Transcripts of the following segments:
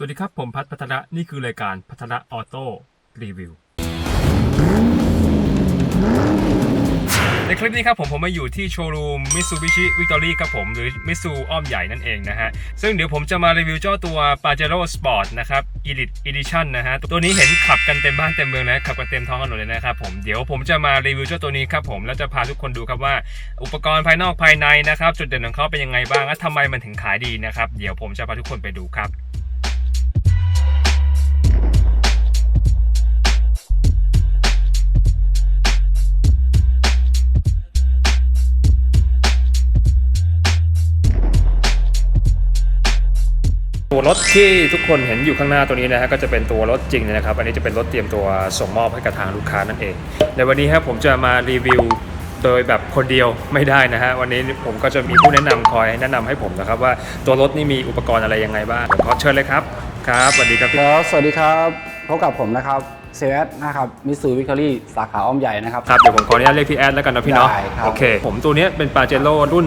สวัสดีครับ ผมพัฒพัฒนะนี่คือรายการพัฒนะออโต้รีวิว ในคลิปนี้ครับผมผมมาอยู่ที่โชว์รูม Mitsubishi Victory ครับผม หรือ Mitsu อ้อมใหญ่นั่นเองนะฮะ ซึ่งเดี๋ยวผมจะมารีวิวเจ้าตัว Pajero Sport นะครับ Elite Edition นะฮะ ตัวนี้เห็นขับกันเต็มบ้านเต็มเมืองนะ ขับกันเต็มท้องถนนเลยนะครับผมเดี๋ยวผมจะมารีวิวเจ้าตัวนี้ครับผม แล้วจะพาทุกคนดูครับว่า อุปกรณ์ภายนอกภายในนะครับ จุดเด่นของเขาเป็นยังไงบ้างและทำไมมันถึงขายดีนะครับเดี๋ยวผมจะพาทุกคนไปดูครับ ตัวรถที่ทุกคนเห็นอยู่ข้างหน้าตัวนี้นะฮะก็จะเป็นตัวรถจริงนะครับ อันนี้จะเป็นรถเตรียมตัวส่งมอบให้กับทางลูกค้านั่นเอง ในวันนี้ครับผมจะมารีวิวโดยแบบคนเดียวไม่ได้นะฮะ วันนี้ผมก็จะมีผู้แนะนำคอยแนะนำให้ผมนะครับว่าตัวรถนี่มีอุปกรณ์อะไรยังไงบ้างเดี๋ยวขอเชิญเลยครับครับสวัสดีครับพี่แล้วสวัสดีครับพบกับผมนะครับเซเวสนะครับมิสูวิกตอรี่สาขาอ้อมใหญ่นะครับครับเดี๋ยวผมขออนุญาตเรียกพี่แอดแล้วกันนะพี่เนาะได้ครับโอเค ผมตัวเนี้ยเป็นปาเจโร่รุ่น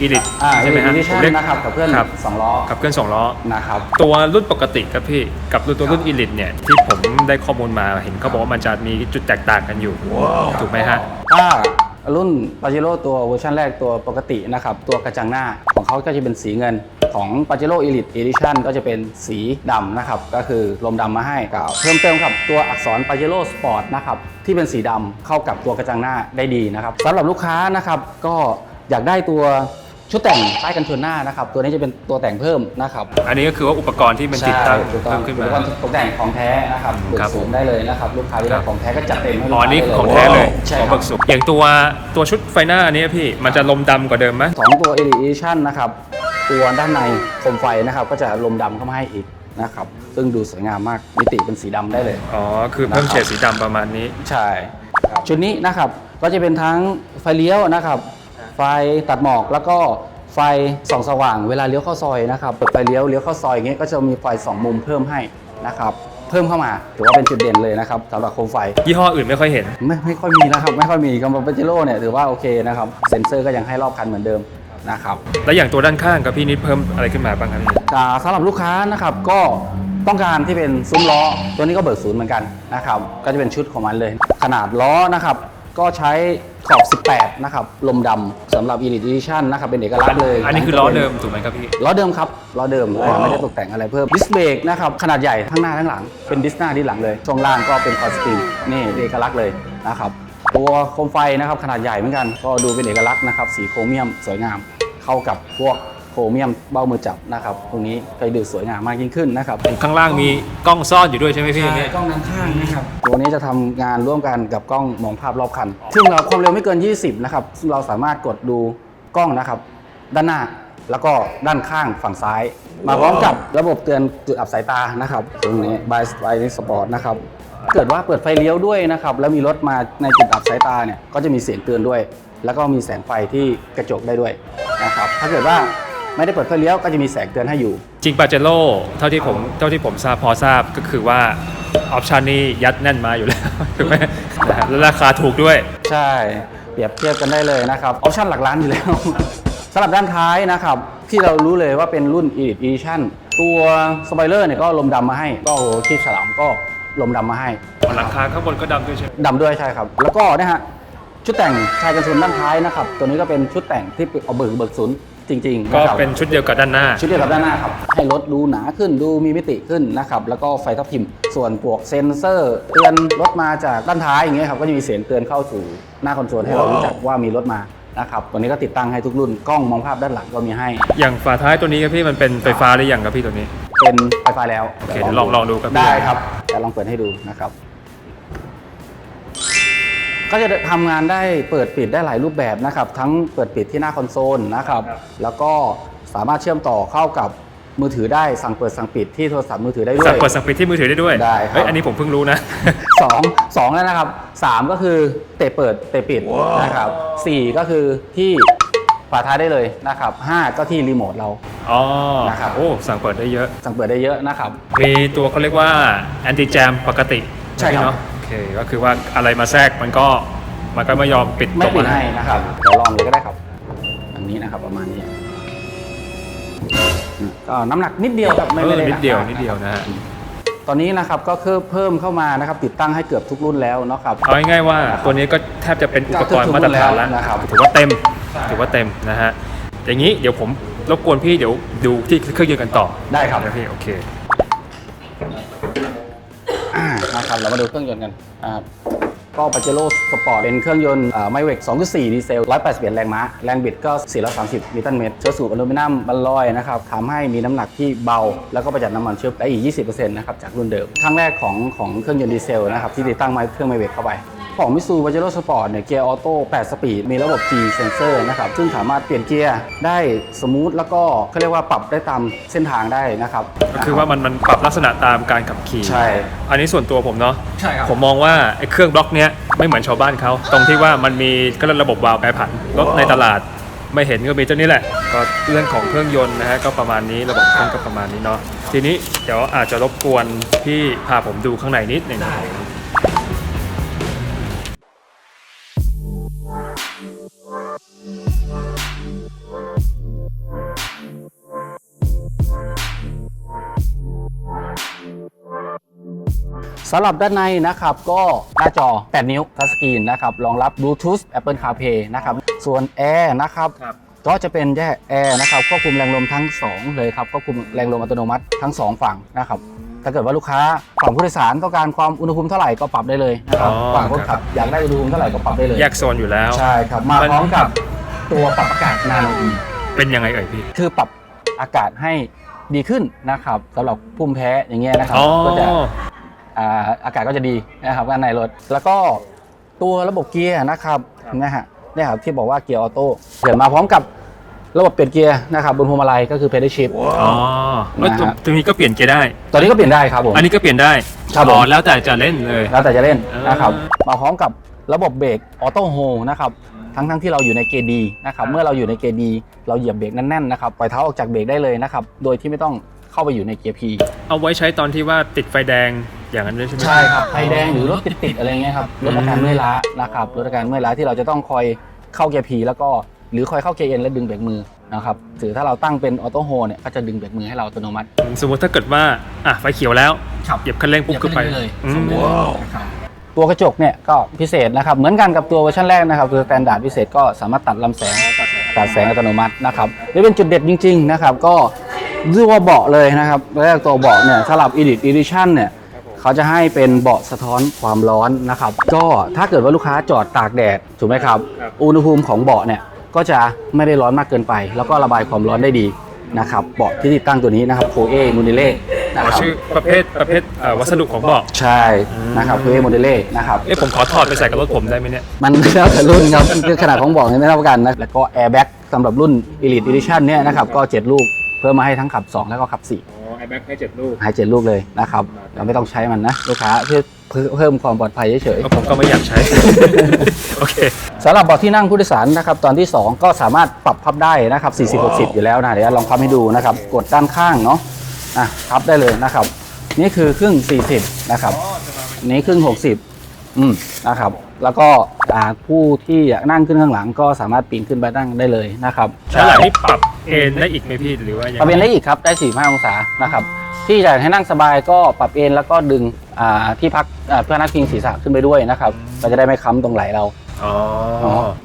อีลิทอ่าใช่ไหมฮะดิผชั่มนเรียกนะครับกับเพื่อนครับสองล้อกับเครื่องสองล้อนะครับตัวรุ่นปกติครับพี่กับรุ่นตัวรุ่นครับอีลิทเนี่ยที่ผมได้ข้อมูลมาเห็นเขาบอกว่ามันจะมีจุดแตกต่างกันอยู่ถูกไหมฮะถ้ารุ่นปาเจโร่ตัวเวอร์ชันแรกตัวปกตินะครับตัวกระจังหน้าของเขาก็จะเป็นสีเงินของปาเจโร่อีลิทเอดิชันก็จะเป็นสีดำนะครับ ก็คือลมดำมาให้กับเพิ่มเติมกับตัวอักษรปาเจโร่สปอร์ตนะครับที่เป็นสีดำเข้ากับตัวกระจังหน้าได้ดีนะครับสำหรับลูกค้านะครับก็อยากได้ตัว ชุดแต่งใต้กันชนหน้านะครับ ตัวนี้จะเป็นตัวแต่งเพิ่มนะครับอันนี้ก็คือว่าอุปกรณ์ที่มันติดตั้งใช่ถูกต้อเพิ่งมขึ้นอุมาปกรณ์ตกแต่งของแท้นะครับครับเบิกศูนย์ได้เลยนะครับ ลูกค้าที่ครัได้บของแท้ก็จัดเต็มให้ลูอ๋กอค้านี่ได้ของแท้เลยใช่ของครัเบิกสุขอย่างตัวตัวชุดไฟหน้าอันนี้พี่มันจะลมดำกว่าเดิมไหมสองตัว e d i t i o n นะครับ ตัวด้านในโคมไฟนะครับ ก็จะลมดำเข้ามาให้อีกนะครับ ซึ่งดูสวยงามมากมิติเป็นสีดำได้เลย อ๋อคือเพิ่มเฉดสีดำประมาณนี้ ใช่ ชุดนี้นะครับก็จะเป็นทั้งไฟเลี้ยวนะครับ ไฟตัดหมอกแล้วก็ไฟส่องสว่างเวลาเลี้ยวเข้าซอยนะครับเปิดไฟเลี้ยวเลี้ยวเข้าซอยอย่างเงี้ยก็จะมีไฟสองมุมเพิ่มให้นะครับเพิ่มเข้ามาถือว่าเป็นจุดเด่นเลยนะครับสำหรับโคมไฟ ยี่ห้ออื่นไม่ค่อยเห็น ไม่ไม่ค่อยมีนะครับไม่ค่อยมีกับปาเจโร่เนี่ยถือว่าโอเคนะครับเซ็นเซอร์ก็ยังให้รอบคันเหมือนเดิมนะครับแล้วอย่างตัวด้านข้างกับพี่นิดเพิ่มอะไรขึ้นมาบ้างครับพี่อ่าสำหรับลูกค้านะครับก็ต้องการที่เป็นซุ้มล้อ ตัวนี้ก็เบิกศูนย์เหมือนกันนะครับก็จะเป็นชุดของมันเลย ขนาดล้อนะครับ ก็ใช้ขอบ 18 นะครับ ลมดำสำหรับ Elite Edition นะครับ เป็นเอกลักษณ์เลยอันนี้คือล้อเดิมถูกไหมครับพี่ ล้อเดิมครับ ล้อเดิมอ่าไม่ได้ตกแต่งอะไรเพิ่มดิสเบรกนะครับ ขนาดใหญ่ทั้งหน้าทั้งหลัง เป็นดิสหน้าดิสหลังเลย ช่วงล่างก็เป็นคอร์สปริงนี่เป็นเอกลักษณ์เลยนะครับ ตัวโคมไฟนะครับขนาดใหญ่เหมือนกัน ก็ดูเป็นเอกลักษณ์นะครับ สีโครเมียมสวยงาม เข้ากับพวกโค รเมียมเบ้ามือจับนะครับตรงนี้ก็ดูสวยงามมากยิ่งขึ้นนะครับข้างล่างมีกล้องซ่อนอยู่ด้วยใช่ไหมพี่อันนี้กล้องด้านข้างนะครับตัวนี้จะทำงานร่วมกันกับกล้องมองภาพรอบคันซึ่งเราความเร็วไม่เกิน 20 นะครับซึ่งเราสามารถกดดูกล้องนะครับ ด้านหน้าแล้วก็ด้านข้างฝั่งซ้าย มาพร้อมกับระบบเตือนจุดอับสายตานะครับ ตรงนี้ by by sport นะครับเกิดว่าเปิดไฟเลี้ยวด้วยนะครับ แล้วมีรถมาในจุดอับสายตาเนี่ยก็จะมีเสียงเตือนด้วย แล้วก็มีแสงไฟที่กระจกได้ด้วยนะครับ ถ้าเกิดว่า ไม่ได้เปิดไฟเลี้ยวก็จะมีแสงเตือนให้อยู่ จริงปาเจโร่เท่าที่ผมเท่าที่ผมทราบพอทราบก็คือว่าออปชันนี้ยัดแน่นมาอยู่แล้วถูกไหมนะฮะแล้วราคาถูกด้วย ใช่เปรียบเทียบกันได้เลยนะครับออปชั่นหลักล้านอยู่แล้ว สำหรับด้านท้ายนะครับ ที่เรารู้เลยว่าเป็นรุ่น Elite Edition ตัวสปอยเลอร์เนี่ยก็ลมดำมาให้ ก็โอ้โหคีบฉลามก็ลมดำมาให้หลังคาข้างบนก็ดำด้วยใช่ไหมดำด้วยใช่ครับ แล้วก็นะฮะชุดแต่งชายกันชนด้านท้ายนะครับ ตัวนี้ก็เป็นชุดแต่งที่เอาเบิกเบิกศูนย์ จริงๆก็นะครับเป็นชุดเดียวกับด้านหน้า ชุดเดียวกับด้านหน้าครับ ให้รถดูหนาขึ้นดูมีมิติขึ้นนะครับ แล้วก็ไฟทับทิม ส่วนพวกเซ็นเซอร์ เตือนรถมาจากด้านท้ายอย่างเงี้ยครับ ก็จะมีเสียงเตือนเข้าสู่หน้าคอนโซลให้เรารู้จักว่ามีรถมานะครับตัวนี้ก็ติดตั้งให้ทุกรุ่น กล้องมองภาพด้านหลังก็มีให้ อย่างฝาท้ายตัวนี้ครับพี่มันเป็นไฟฟ้าหรือยังครับพี่ตัวนี้ เป็นไฟฟ้าแล้วโอเคเดี๋ยวลองลองดูครับ ได้ครับจะลองเปิดให้ดูนะครับ ก็จะทำงานได้เปิดปิดได้หลายรูปแบบนะครับทั้งเปิดปิดที่หน้าคอนโซลนะครับแล้วก็สามารถเชื่อมต่อเข้ากับมือถือได้สั่งเปิดสั่งปิดที่โทรศัพท์มือถือได้ด้วสั่งยเปิดสั่งปิดที่มือถือได้ด้วยได้ครับเฮ้ยอันนี้ผมเพิ่งรู้นะสองสองแล้วนะครับสามก็คือเตะเปิดเตะปิดนะครับสี่ก็คือที่ฝาท้ายได้เลยนะครับห้าก็ที่รีโมทเราอ๋อนะครับโอ้สั่งเปิดได้เยอะ สั่งเปิดได้เยอะนะครับมีตัวเขาเรียกว่าแอนติแจมปกติใช่ครับ เนาะโอเคก็คือว่าอะไรมาแทรกมันก็มันก็ไม่ยอมปิดไม่ตกปิดมาให้นะครับเดี๋ยวลองเลยก็ได้ครับ อันนี้นะครับประมาณนี้ก็น้ำหนักนิดเดียวครับไม่เอไม่อได้นิดเดียวหกมากนิดเดียวนะฮะตอนนี้นะครับก็คือเพิ่มเข้ามานะครับติดตั้งให้เกือบทุกรุ่นแล้วเนาะครับ เอาง่ายๆว่าตัวนี้ก็แทบจะเป็นอุปกรณ์มาตรฐานแล้วนะครับ ถือว่าเต็มถือว่าเต็มนะฮะอย่างนี้เดี๋ยวผมรบกวนพี่เดี๋ยวดูที่เครื่องยนต์กันต่อได้ครับ นะพี่โอเคอ่า นะครับเรามาดูเครื่องยนต์กันครับก็ปาเจโร่สปอร์ตเป็นเครื่องยนต์ไมเวก2.4 ดีเซล 181 แรงม้า แรงบิดก็ 430 นิวตันเมตร เชื้อสูบอลูมิเนียมบรรลอยนะครับทำให้มีน้ำหนักที่เบา แล้วก็ประหยัดน้ำมันเชื้อได้อีก 20%นะครับ จากรุ่นเดิม ครั้งแรกของของเครื่องยนต์ดีเซลนะครับที่ติดตั้งไม้เครื่องไมเวกเข้าไป ของมิซูปาเจโร่สปอร์ตเนี่ยเกียร์ออโต้8สปีด มีระบบ G sensor นะครับ ซึ่งสามารถเปลี่ยนเกียร์ได้สมูทแล้วก็เขาเรียกว่าปรับได้ตามเส้นทางได้นะครับ ก็คือว่ามันมันปรับลักษณะตามการขับขี่ใช่ อันนี้ส่วนตัวผมเนาะใช่ครับผมมองว่าไอ้เครื่องบล็อกเนี้ยไม่เหมือนชาวบ้านเขาตรงที่ว่ามันมีก็เรียกระบบวาล์วแปรผันรถในตลาดไม่เห็นก็มีเจ้านี้แหละ ก็เรื่องของเครื่องยนต์นะฮะก็ประมาณนี้ระบบเครื่องก็ประมาณนี้เนาะทีนี้เดี๋ยวอาจจะรบกวนพี่พาผมดูข้างในนิดหนึ่ง สำหรับด้านในนะครับก็หน้าจอ 8 นิ้วทัชสกรีนนะครับรองรับ Bluetooth Apple CarPlay นะครับส่วนแอร์นะครับครับก็จะเป็นแยกแอร์นะครับควบคุมแรงลมทั้ง 2 เลยครับควบคุมแรงลมอัตโนมัติทั้ง 2 ฝั่งนะครับถ้าเกิดว่าลูกค้าฝั่งผู้โดยสารต้องการความอุณหภูมิเท่าไหร่ก็ปรับได้เลยนะครับอ๋อฝั่งคนขับอยากได้อุณหภูมิเท่าไหร่ก็ปรับได้เลยแยกโซนอยู่แล้วใช่ครับมาพร้อมกับตัวปรับอากาศนาโนอีเป็นยังไงเอ่ยพี่คือปรับอากาศให้ดีขึ้นนะครับสำหรับภูมิแพ้อย่างเงี้ยนะครับอ๋อก็จะ อ่าอากาศก็จะดีนะครับด้านในรถ แล้วก็ตัวระบบเกียร์นะครับนะฮะเนี่ยครับที่บอกว่าเกียร์ออโต้เดี๋ยวมาพร้อมกับระบบเปลี่ยนเกียร์นะครับบนพวงมาลัยก็คือ pedal shift อ๋อแล้วตรงนะฮะตรงนี้ก็เปลี่ยนเกียร์ได้ ตอนนี้ก็เปลี่ยนได้ครับผมอันนี้ก็เปลี่ยนได้ครับผมอ๋อแล้วแต่จะเล่นเลยแล้วแต่จะเล่นอ่านนะครับมาพร้อมกับระบบเบรกออโต้โฮนะครับทั้งทั้งที่เราอยู่ในเกดีนะครับเมื่อเราอยู่ในเกดีเราเหยียบเบรกแน่นๆนะครับปล่อยเท้าออกจากเบรกได้เลยนะครับโดยที่ไม่ต้อง เข้าไปอยู่ในเกียร์ P เอาไว้ใช้ตอนที่ว่าติดไฟแดงอย่างนั้นด้วยใช่ไหม ใช่ครับไฟแดงหรือรถติดๆอะไรเงี้ยครับลดอาการเมื่อยล้านะครับลดอาการเมื่อยล้าที่เราจะต้องคอยเข้าเกียร์พีแล้วก็หรือคอยเข้าเกียร์เอ็นแล้วดึงเบรกมือนะครับหรือถ้าเราตั้งเป็นออโต้โฮเนี่ยก็จะดึงเบรกมือให้เราอัตโนมัติสมมติถ้าเกิดว่าอะไฟเขียวแล้วครับเหยียบคันเร่งปุ๊บขึ้นไปอืมตัวกระจกเนี่ยก็พิเศษนะครับเหมือนกันกับตัวเวอร์ชันแรกนะครับตัวสแตนดาร์ดพิเศษก็สามารถตัดลำแสง ตัดแสงอัตโนมัตินะครับนี่เป็นจุดเด็ดจริงๆนะครับก็ เรียกว่าเบาะเลยนะครับแรกตัวเบาะเนี่ยสำหรับ Elite Edition เนี่ยเขาจะให้เป็นเบาะสะท้อนความร้อนนะครับ ก็ถ้าเกิดว่าลูกค้าจอดตากแดดถูกไหมครับครับ อุณหภูมิของเบาะเนี่ยก็จะไม่ได้ร้อนมากเกินไป แล้วก็ระบายความร้อนได้ดีนะครับเบาะที่ติดตั้งตัวนี้นะครับโคเอมูนิเล่นะอ๋อครับชื่อประเภทประเภทเอ่อวัสดุของเบอกใช่นะครับโคเอมูนิเล่นะครับเอ๊ะผมขอถอดไปใส่กับรถผมได้ไหมเนี่ย มันแล้วแต่รุ่นครับคือขนาดของเบอกเนี่ยไม่เท่ากันนะแล้วก็แอร์แบ็กสำหรับรุ่น Elite Edition เนี่ยนะครับก็ 7 ลูกเพื่อมาให้ทั้งขับ 2 แล้วก็ขับ4อ๋อไอแบ็คให้เจ็ดลูก ให้7ลูกเลยนะครับเราไม่ต้องใช้มันนะลูกค้าเพื่อเพื่อเพิ่มความปลอดภัยเฉยก็ผมก็ไม่อยากใช้ โอเคๆสำหรับเบาะที่นั่งผู้โดยสารนะครับตอนที่ 2 ก็สามารถปรับพับได้นะครับ40-60 อยู่แล้วนะเดี๋ยวลองพับให้ดูนะครับกดด้านข้างเนาะอะพับได้เลยนะครับ นี่คือครึ่ง 40 นะครับนี้ครึ่ง 60 อืมนะครับ แล้วก็อ่าผู้ที่อยากนั่งขึ้นข้างหลังก็สามารถปีนขึ้นไปนั่งได้เลยนะครับแล้วหลังนี้ปรับเอนได้อีกไหมพี่หรือว่ายังปรับเอนได้อีกครับได้45องศานะครับ ที่อยากให้นั่งสบายก็ปรับเอนแล้วก็ดึงอ่าที่พักอ่าเพื่อนักพิงศีรษะขึ้นไปด้วยนะครับเราจะได้ไม่ค้ำตรงไหล่เราอ๋อ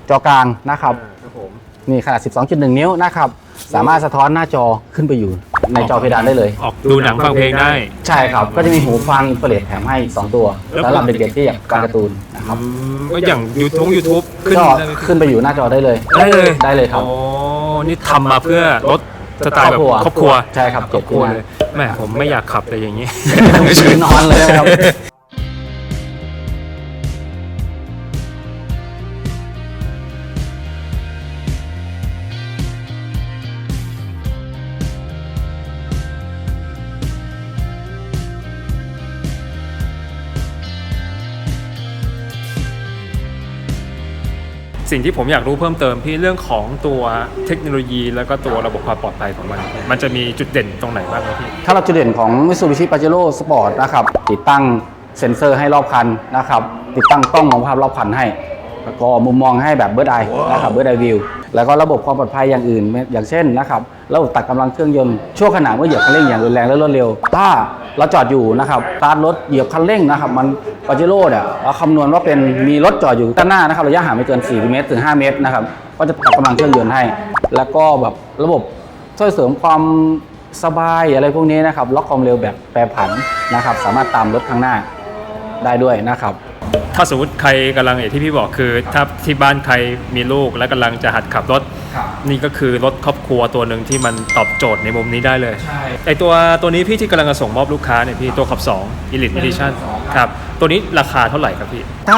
จอกลางนะครับครับผม นี่ขนาด 12.1 นิ้วนะครับ สามารถสะท้อนหน้าจอขึ้นไปอยู่ในจอเพดานได้เลย ออกดูหนังฟังเพลงได้ ใช่ครับ ก็จะมีหูฟังอินฟราเรดแถมให้ 2 ตัวสำหรับเด็กๆที่อยากฟังการ์ตูนนะครับอืมก็อย่างยูทูบยูทูบขึ้นก็ได้ไหม ขึ้นไปอยู่หน้าจอได้เลย ได้เลย ได้เลยครับอ๋อนี่ทำมาเพื่อลดสไตล์แบบครอบครัวใช่ครับครอบครัวเจ็ดเลยแหม่ผมไม่อยากขับเลยอย่างนี้นอนเลยนะครับ สิ่งที่ผมอยากรู้เพิ่มเติมพี่เรื่องของตัวเทคโนโลยี แล้วก็ตัวระบบความปลอดภัยของมัน มันจะมีจุดเด่นตรงไหนบ้างครับพี่ ถ้าเราจุดเด่นของ Mitsubishi Pajero Sport นะครับติดตั้งเซ็นเซอร์ให้รอบคันนะครับติดตั้งกล้องมองภาพรอบคันให้ แล้วก็มุมมองให้แบบเบิร์ดไอนะครับเบิร์ดไอวิวแล้วก็ระบบความปลอดภัยอย่างอื่น อย่างเช่นนะครับระบบตัดกำลังเครื่องยนต์ช่วงขณะเมื่อเหยียบคันเร่งอย่างรุนแรงและรวดเร็ว ถ้าเราจอดอยู่นะครับสตาร์ทรถเหยียบคันเร่งนะครับมันปาเจโร่เนี่ยเราคำนวณว่าเป็นมีรถจอดอยู่ด้านหน้านะครับระยะห่างไม่เกิน4เมตรถึง 5 เมตรนะครับก็จะตัดกำลังเครื่องยนต์ให้ แล้วก็แบบระบบช่วยเสริมความสบายอะไรพวกนี้นะครับล็อกความเร็วแบบแปรผันนะครับ สามารถตามรถข้างหน้าได้ด้วยนะครับ ถ้าสมมติใครกำลังอย่างที่พี่บอกคือ ถ้าที่บ้านใครมีลูกและกำลังจะหัดขับรถครับนี่ก็คือรถครอบครัวตัวหนึ่งที่มันตอบโจทย์ในมุมนี้ได้เลยใช่ไอตัวตัวนี้พี่ที่กำลังจะส่งมอบลูกค้าเนี่ยพี่ตัวขับ2 Elite Edition ขับสองครับตัวนี้ราคาเท่าไหร่ครับพี่ ถ้า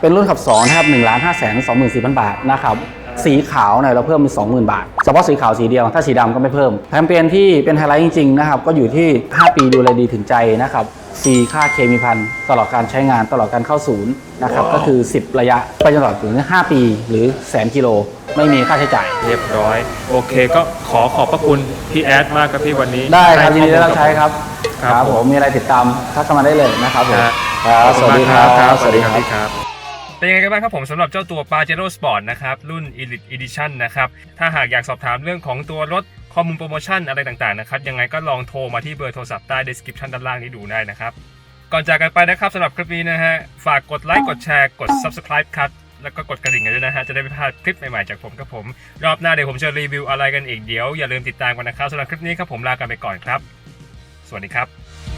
เป็นรุ่นขับ2นะครับ1 5 2 4 0 0 0บาทนะครับ สีขาวเนี่ยเราเพิ่มเป็น20,000 บาทเฉพาะสีขาวสีเดียว ถ้าสีดำก็ไม่เพิ่ม แคมเปญที่เป็นไฮไลท์จริงๆนะครับก็อยู่ที่ 5 ปีดูแลดีถึงใจนะครับฟรีค่าเคมีพันตลอดการใช้งานตลอดการเข้าศูนย์นะครับก็คือ 10 ระยะไปจนตลอดถึง 5 ปีหรือแสนกิโลไม่มีค่าใช้จ่าย เรียบร้อย โอเคก็ขอขอบพระคุณพี่แอดมากครับพี่วันนี้ได้ครับให้ยินดีได้รับข้อมูลใช้ครับครับผมมีอะไรติดตามทักเข้ามาได้เลยนะครับผมครับครับขอบสคุณวัสมากดีครับครับสวัสดีครับพี่ครับ เป็นยังไงกันบ้างครับผมสำหรับเจ้าตัว Pajero Sport นะครับ รุ่น Elite Edition นะครับ ถ้าหากอยากสอบถามเรื่องของตัวรถข้อมูลโปรโมชั่นอะไรต่างๆนะครับ ยังไงก็ลองโทรมาที่เบอร์โทรศัพท์ใต้ description ด้านล่างนี้ดูได้นะครับ ก่อนจากกันไปนะครับสำหรับคลิปนี้นะฮะ ฝากกดไลค์กดแชร์กด subscribe ครับแล้วก็กดกระดิ่งกันด้วยนะฮะ จะได้ไม่พลาดคลิปใหม่ๆจากผมครับผม รอบหน้าเดี๋ยวผมจะรีวิวอะไรกันอีกเดี๋ยว อย่าลืมติดตามกันนะครับสำหรับคลิปนี้ครับผมลากันไปก่อนครับ สวัสดีครับ